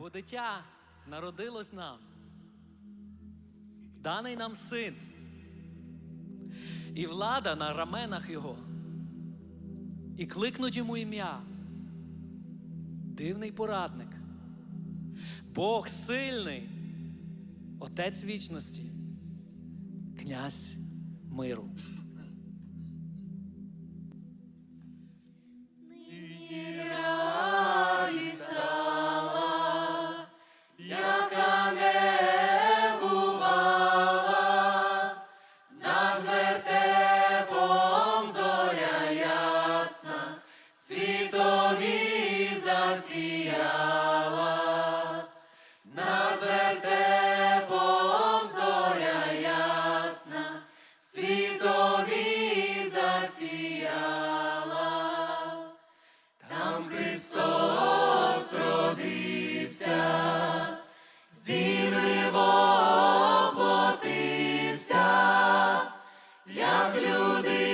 Бо дитя народилось нам, даний нам син, і влада на раменах його, і кликнуть йому ім'я. Дивний порадник, Бог сильний, Отець вічності, князь миру. Сіяла над вертепом зоря ясна, світові засіяла, там Христос родився, з діви як люди.